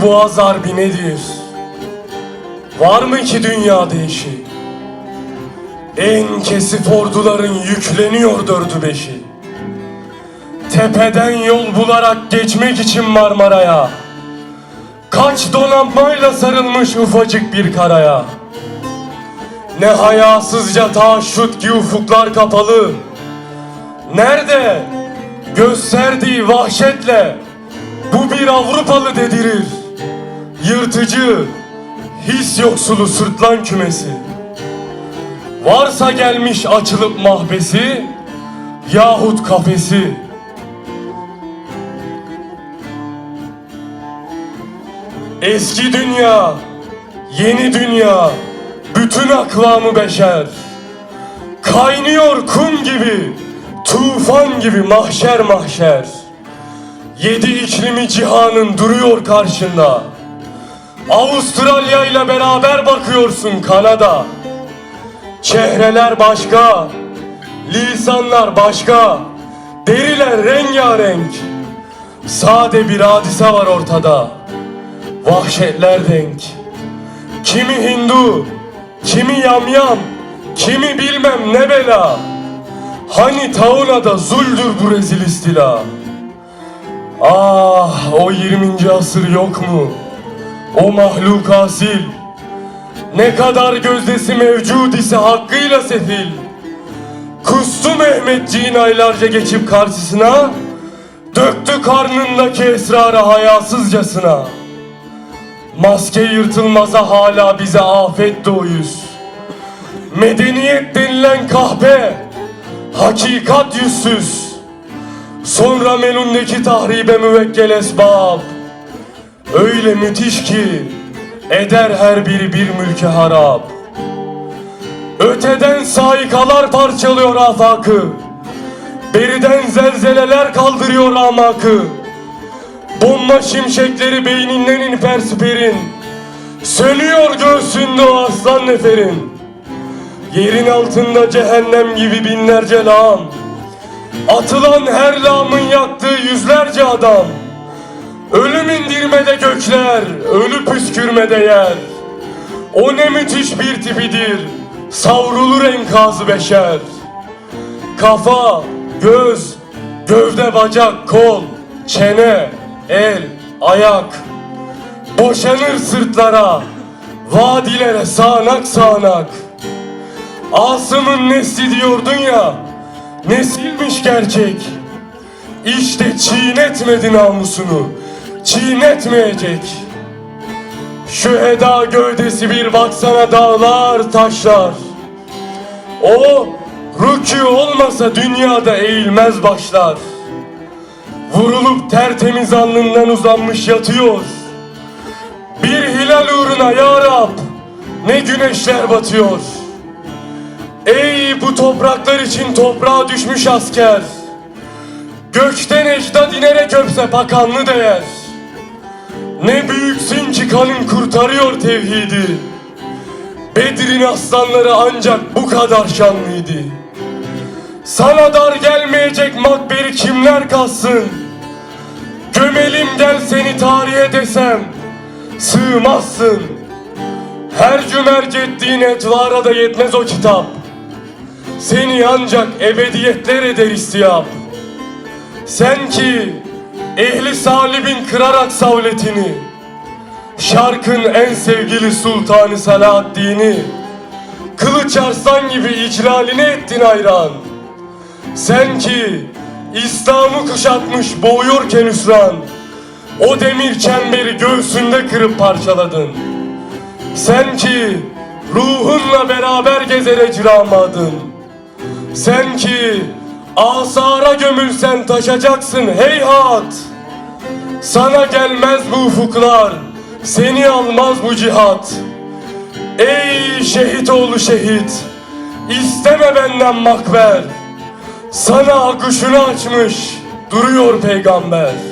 Şu boğaz harbi nedir? Var mı ki dünyada eşi? En kesif orduların yükleniyor dördü beşi. Tepeden yol bularak geçmek için Marmara'ya. Kaç donanmayla sarılmış ufacık bir karaya. Ne hayasızca taşşut ki ufuklar kapalı. Nerede? Gösterdiği vahşetle bu bir Avrupalı dedirir. Yırtıcı, his yoksulu sırtlan kümesi. Varsa gelmiş açılıp mahbesi yahut kafesi. Eski dünya, yeni dünya, bütün aklamı beşer. Kaynıyor kum gibi, tufan gibi mahşer mahşer. Yedi iklimi cihanın duruyor karşında. Avustralya ile beraber bakıyorsun Kanada. Çehreler başka, lisanlar başka, deriler rengarenk. Sade bir hadise var ortada. Vahşetler denk. Kimi Hindu, kimi yamyam, kimi bilmem ne bela. Hani Tauna'da zuldür bu rezil istila. Ah o 20. asır yok mu? O mahluk asil. Ne kadar gözdesi mevcud ise hakkıyla sefil. Kustu Mehmetciğin aylarca geçip karşısına. Döktü karnındaki esrarı hayasızcasına. Maske yırtılmaza hala bize afet doğuyuz. Medeniyet denilen kahpe, hakikat yüzsüz. Sonra melundeki tahribe müvekkel esbab. Öyle müthiş ki eder her biri bir mülke harap. Öteden saikalar parçalıyor afakı. Beriden zelzeleler kaldırıyor amakı. Bomba şimşekleri beyninden inper siperin. Sönüyor göğsünde o aslan neferin. Yerin altında cehennem gibi binlerce lağım. Atılan her lağımın yaktığı yüzlerce adam. Ölüm indirmede gökler, ölü püskürmede yer. O ne müthiş bir tipidir, savrulur enkazı beşer. Kafa, göz, gövde, bacak, kol, çene, el, ayak. Boşanır sırtlara, vadilere sağanak sağanak. Asım'ın nesli diyordun ya, nesilmiş gerçek. İşte çiğnetmedi namusunu, çiğnetmeyecek. Şu eda gövdesi bir baksana dağlar taşlar. O rükû olmasa dünyada eğilmez başlar. Vurulup tertemiz alnından uzanmış yatıyor. Bir hilal uğruna ya Rab ne güneşler batıyor. Ey bu topraklar için toprağa düşmüş asker. Gökten ecdad inerek öpse pakanlı değer. Ne büyüksün ki kanın kurtarıyor tevhidi. Bedir'in aslanları ancak bu kadar şanlıydı. Sana dar gelmeyecek makberi kimler kalsın? Gömelim gel seni tarihe desem, sığmazsın. Her cümerc ettiğin etvara da yetmez o kitap. Seni ancak ebediyetler eder istiyap. Sen ki ehli salibin kırarak savletini, şarkın en sevgili sultanı Salahaddin'i, kılıç arslan gibi iclaline ettin hayran. Sen ki İslam'ı kuşatmış boğuyorken hüsran, o demir çemberi göğsünde kırıp parçaladın. Sen ki ruhunla beraber gezer ecramadın. Sen ki asara gömülsen taşacaksın heyhat. Sana gelmez bu ufuklar, seni almaz bu cihat. Ey şehit oğlu şehit, isteme benden makber. Sana akışını açmış duruyor peygamber.